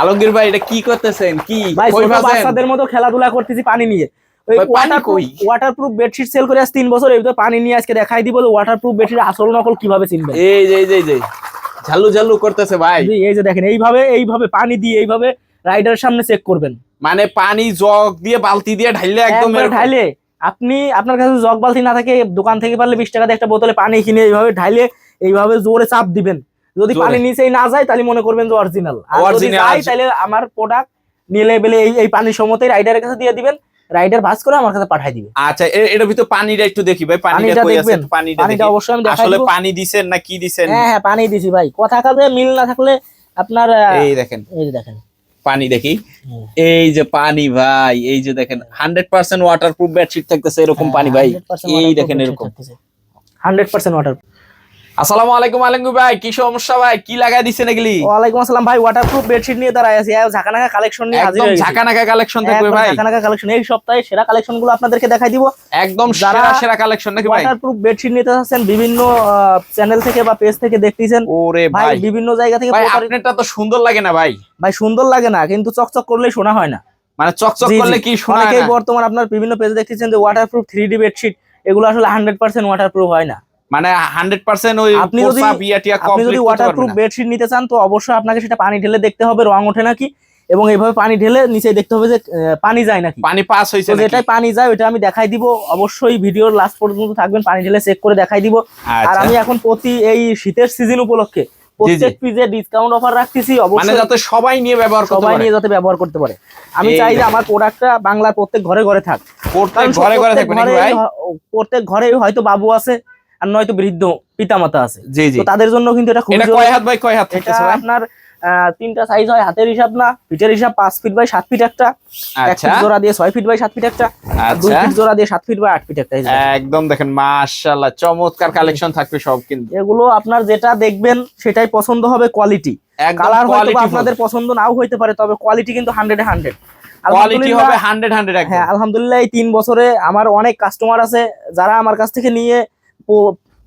আলমগীর ভাই এটা কি করতেছেন? কি? বাচ্চাদের মতো খেলাধুলা করতেছি পানি নিয়ে। ওই ভাই, পানি কই? ওয়াটার প্রুফ বেডশিট সেল করে আজ তিন বছর এই পানি নিয়ে আজকে দেখাই দিব ওয়াটার প্রুফ বেডশিট আসল নকল কীভাবে চিনবেন এই যে এই যে ঝালু ঝালু করতেছে ভাই। এই যে দেখেন এইভাবে এইভাবে পানি দিয়ে এইভাবে রাইডারের সামনে চেক করবেন। মানে পানি জগ দিয়ে বালতি দিয়ে ঢাইলে একদম ঢাইলে আপনি আপনার কাছে জগ বালতি না থাকে দোকান থেকে পারলে বিশ টাকা দিয়ে একটা বোতলে পানি কিনে এইভাবে ঢাইলে এইভাবে জোরে চাপ দিবেন। যদি। পানি নিচেই না যায় তাহলে মনে করবেন যে অরিজিনাল আর যদি যায় তাহলে আমার প্রোডাক্ট নিলে লেবেলে এই এই পানির সময়তেই রাইডারের কাছে দিয়ে দিবেন। রাইডার ভাস করে আমার কাছে পাঠিয়ে দিবে। আচ্ছা এ- এটার ভিতর পানিটা একটু দেখি ভাই পানিটা কই আছে? পানিটা পানিটা অবশ্যই আমি দেখাই আসলে পানি দিছেন না কি দিছেন? হ্যাঁ হ্যাঁ পানি দিছি ভাই। কথা কাজে মিল না থাকলে আপনার এই দেখেন। এই দেখেন। পানি দেখি। এই যে পানি ভাই এই যে দেখেন hundred percent waterproof bedsheet থাকতেছে এরকম হ্যাঁ, পানি ভাই। এই দেখেন এরকম। হান্ড্রেড পার্সেন্ট ওয়াটার আসসালামু আলাইকুম আলমগীর ভাই। কি সমস্যা ভাই? কি লাগাই দিছেন এগুলি? ওয়ালাইকুম আসসালাম ভাই ওয়াটার প্রুফ বেডশিট নিয়ে দাঁড়ায় আছি। ঝাঁকানাকা কালেকশন নিয়ে হাজির একদম হয়ে ঝাঁকানাকা কালেকশন থাকবে ভাই। ঝাঁকানাকা কালেকশন এই সপ্তাহে সেরা কালেকশনগুলো আপনাদেরকে দেখাই দিব। একদম সেরা সেরা কালেকশন নাকি ভাই? ওয়াটার প্রুফ বেডশিট নিতে চাচ্ছেন বিভিন্ন চ্যানেল থেকে বা পেজ থেকে দেখতেছেন। ওরে ভাই বিভিন্ন জায়গা থেকে ভাই আপনারটা তো সুন্দর লাগে না ভাই। ভাই সুন্দর লাগে না কিন্তু চকচক করলেই শোনা হয় না। মানে চকচক। করলে কি শোনা অনেকেই বর্তমান আপনার বিভিন্ন পেজ দেখতেছেন যে waterproof three D bedsheet এগুলো আসলে হান্ড্রেড পার্সেন্ট ওয়াটার প্রুফ হয় না। মানে হান্ড্রেড পার্সেন্ট ওই আপনি যদি- আপনি যদি complete করতে ওয়াটার প্রুফ বেডশিট নিতে চান তো অবশ্যই আপনাকে সেটা পানি ঢেলে দেখতে হবে রং ওঠে নাকি? এবং এইভাবে পানি ঢেলে নিচে দেখতে হবে যে পানি যায় নাকি? পানি পাস হয়েছে নাকি? যেটাই পানি যায় ওটা আমি দেখাই দিব। অবশ্যই ভিডিওর লাস্ট পর্যন্ত থাকবেন পানি ঢেলে চেক করে দেখাই দিব। আর আচ্ছা। আমি এখন প্রতি এই শীতের সিজন উপলক্ষে প্রত্যেক পিজে ডিসকাউন্ট অফার রাখতেছি মানে অবশ্যই যাতে সবাই নিয়ে ব্যবহার করতে সবাই নিয়ে যাতে ব্যবহার করতে পারে। আমি চাই যে। আমার প্রোডাক্টটা বাংলার প্রত্যেক ঘরে ঘরে থাক। প্রত্যেক ঘরে ঘরে থাকবে প্রত্যেক ঘরে হয়তো বাবু আছে। আর নয়তো বৃদ্ধ পিতামাতা আছে। জি জি। তাদের জন্য কিন্তু এটা খুবই কয় হাত ভাই? কয় হাত এটা আপনার তিনটা সাইজ হয় হাতের হিসাব না ফিটের হিসাব পাঁচ ফিট বাই সাত ফিট একটা এক আচ্ছা। ফিট জোড়া দিয়ে ছয় ফিট বাই সাত ফিট একটা দুই আচ্ছা। ফিট জোড়া দিয়ে সাত ফিট বাই আট ফিট একটা এই যে দেখেন। একদম দেখেন মাশাআল্লাহ চমৎকার কালেকশন থাকবে সব কিন্তু। এগুলো আপনার যেটা দেখবেন সেটাই পছন্দ হবে কোয়ালিটি কালার হয়তো আপনাদের পছন্দ নাও হইতে পারে তবে কোয়ালিটি কিন্তু হান্ড্রেড হান্ড্রেড কোয়ালিটি হবে 100 100 হ্যাঁ আলহামদুলিল্লাহ এই তিন বছরে আমার অনেক কাস্টমার আছে যারা আমার কাছ থেকে নিয়ে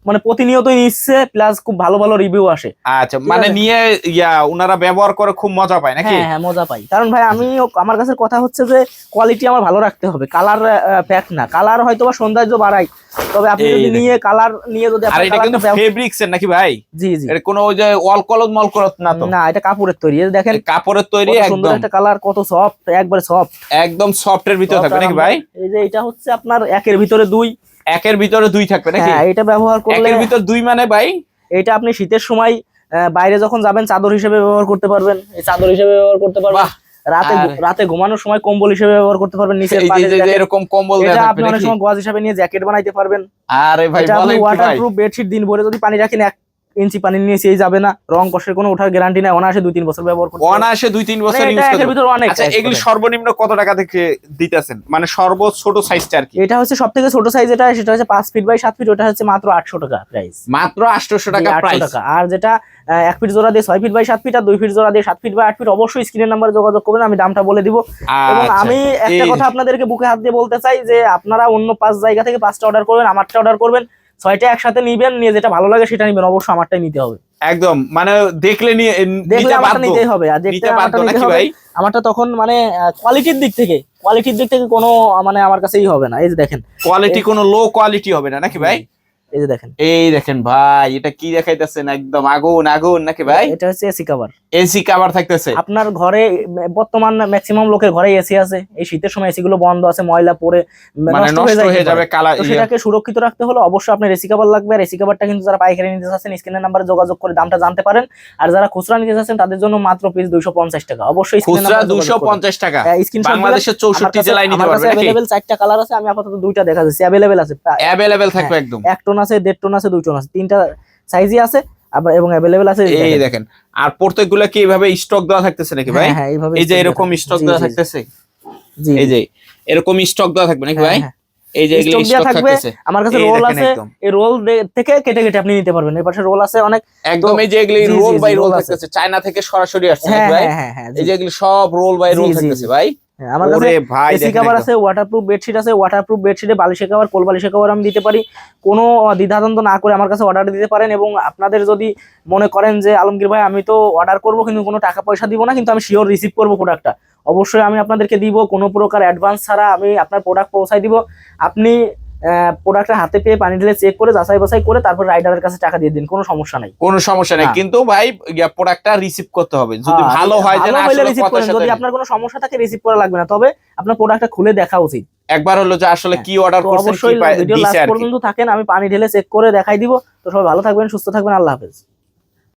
মানে প্রতিনিয়তই নিচ্ছে প্লাস খুব ভালো ভালো রিভিউ আসে। আচ্ছা মানে। নিয়ে ইয়া ওনারা ব্যবহার করে খুব মজা পায় নাকি? হ্যাঁ হ্যাঁ মজা পাই কারণ ভাই আমি আমার কাছে কথা হচ্ছে যে কোয়ালিটি আমার ভালো রাখতে হবে। কালার প্যাক না। কালার হয়তো বা সৌন্দর্য বাড়াই তবে আপনি যদি নিয়ে কালার নিয়ে যদি আর এটা কিন্তু ফেব্রিক্স এর নাকি ভাই? জি জি। এটা কোনো ওই যে ওয়াল কলম মল করত না তো? না এটা কাপড়ের তৈরি। দেখেন কাপড়ের তৈরি একদম। একটা কালার কত সফট একবারে সফট একদম সফট এর ভিতরে থাকবে নাকি ভাই? এই যে এটা হচ্ছে আপনার একের ভিতরে দুই। একের ভিতরে দুই থাকবে নাকি? হ্যাঁ এটা ব্যবহার করলে একের ভিতর দুই মানে ভাই? এটা আপনি শীতের সময় বাইরে যখন যাবেন চাদর হিসেবে ব্যবহার করতে পারবেন। এই চাদর হিসেবে ব্যবহার করতে পারবেন। রাতে রাতে ঘুমানোর সময় কম্বল হিসেবে ব্যবহার করতে পারবেন নিচে এরকম কম্বল এটা আপনি অনেক সময় গোয়াজ হিসেবে নিয়ে জ্যাকেট বানাইতে পারবেন। আরে ভাই ওয়াটারপ্রুফ বেডশিট দিন ভরে যদি পানি রাখেন এক ইঞ্চি পানি নিয়ে সেই যাবে না রং কষের কোনো ওঠার গ্যারান্টি নাই অনায়াসে দুই তিন বছর ব্যবহার করতে অনায়াসে দুই তিন মানে বছর ইউজ করতে ভিতর অনেক আচ্ছা এগুলি সর্বনিম্ন কত টাকা থেকে দিতেছেন? মানে সর্বোচ্চ ছোট সাইজটা আর কি? এটা হচ্ছে সব থেকে ছোট সাইজ এটা সেটা হচ্ছে পাঁচ ফিট বাই সাত ফিট ওটা হচ্ছে মাত্র আটশো টাকা প্রাইস মাত্র 800 টাকা প্রাইস টাকা। আর যেটা আহ, এক ফিট জোড়া দিয়ে ছয় ফিট বাই সাত ফিট আর দুই ফিট জোড়া দিয়ে সাত ফিট বাই আট ফিট অবশ্যই স্ক্রিনের নাম্বারে যোগাযোগ করবেন আমি দামটা বলে দিব। এবং আচ্ছা আমি একটা কথা আপনাদেরকে বুকে হাত দিয়ে বলতে চাই যে আপনারা অন্য পাঁচ জায়গা থেকে পাঁচটা অর্ডার করবেন আমারটা অর্ডার করবেন ছয়টা একসাথে নিবেন নিয়ে যেটা ভালো লাগে সেটা নিবেন অবশ্যই আমারটাই নিতে হবে। একদম মানে দেখলে নিয়ে দেখলে নিতে আমারটা নিতেই হবে আর দেখতে আমারটা নিতে হবে? ভাই? আমারটা তখন মানে কোয়ালিটির দিক থেকে কোয়ালিটির দিক থেকে কোনো মানে আমার কাছেই হবে না। এই যে দেখেন। কোয়ালিটি কোনো লো কোয়ালিটি হবে না নাকি ভাই? এই যে দেখেন। এই দেখেন ভাই এটা কি দেখাইতেছেন? একদম আগুন আগুন নাকি ভাই? এটা হচ্ছে এসি কভার এসি কভার থাকতেছে। আপনার ঘরে বর্তমান ম্যাক্সিমাম লোকের ঘরে এসি আছে। এই শীতের সময় এসি গুলো বন্ধ আছে ময়লা পড়ে মানে নষ্ট হয়ে যাবে। কালার তো সেটাকে সুরক্ষিত রাখতে হলে অবশ্যই আপনার এসি কভার লাগবে। আর এসি কভারটা কিন্তু যারা পাইকারি নিতে চাচ্ছেন স্ক্রিনের নাম্বারে যোগাযোগ করে দামটা জানতে পারেন। আর যারা খুচরা নিতে চাচ্ছেন তাদের জন্য মাত্র পিস দুইশো পঞ্চাশ টাকা। অবশ্যই খুচরা নাম্বারে যোগাযোগ দুশো করবেন। পঞ্চাশ টাকা। হ্যাঁ, বাংলাদেশের আমার চৌষট্টি কাছে- জেলায় নিতে আমার পারবে কাছে নাকি চারটা কালার আছে আমি আপাতত দুইটা দেখা যাচ্ছে অ্যাভেলেবেল আছে অ্যাভেলেবেল থাকবে হ্যাঁ, একদম। এক টোন আছে দেড় টোন আছে দুই টোন আছে তিনটা সাইজই আছে আবার এবং অ্যাভেলেবেল আছে এই দেখেন। আর প্রত্যেকগুলো কি এইভাবে স্টক দেওয়া থাকতেছে নাকি ভাই? হ্যাঁ, হ্যাঁ, এইভাবে এই যে এরকম স্টক দেওয়া থাকতেছে? জি, এই যে এরকম স্টক দেওয়া থাকবে নাকি ভাই? হ্যাঁ, হ্যাঁ। এই যে দেওয়া স্টক থাকবে, আমার কাছে রোল আছে। এই রোল থেকে কেটে কেটে আপনি নিতে পারবেন। এই পাশে রোল আছে অনেক একদম এই যে এগুলি রোল বাই রোল। থাকতেছে। চাইনা থেকে সরাসরি আসছে ভাই? হ্যাঁ হ্যাঁ হ্যাঁ এই যে এগুলি সব রোল বাই রোল থাকতেছে ভাই। আমার কাছে এসি কভার আছে ওয়াটারপ্রুফ বেডশিট আছে ওয়াটারপ্রুফ বেডশিটে বালিশে কভার কোল বালিশে কভার আমি দিতে পারি। কোনো দ্বিধাদ্বন্দ্ব না করে আমার কাছে অর্ডার দিতে পারেন এবং আপনাদের যদি মনে করেন যে আলমগীর ভাই আমি তো অর্ডার করব কিন্তু কোনো টাকা পয়সা দিব না কিন্তু আমি শিওর রিসিভ করব প্রোডাক্টটা অবশ্যই আমি আপনাদেরকে দিব কোনো প্রকার অ্যাডভান্স ছাড়া আমি আপনার প্রোডাক্ট পৌঁছাই দিব। আপনি প্রোডাক্টটা হাতে পেয়ে পানি ঢেলে চেক করে যাচাই বাছাই করে তারপর রাইডারের কাছে টাকা দিয়ে দিন কোনো সমস্যা নাই। কোনো সমস্যা নাই। কিন্তু ভাই প্রোডাক্টটা রিসিভ করতে হবে। যদি হ্যাঁ, ভালো হয় রিসিভ করেন। যদি আপনার কোনো সমস্যা থাকে রিসিভ করা লাগবে না। তবে আপনার প্রোডাক্টটা খুলে দেখা উচিত। একবার হলো যে আসলে কি অর্ডার করছেন কি অবশ্যই পাই- ভিডিও লাস্ট পর্যন্ত থাকেন আমি পানি ঢেলে চেক করে দেখাই দিব। তো সবাই ভালো থাকবেন সুস্থ থাকবেন আল্লাহ হাফেজ।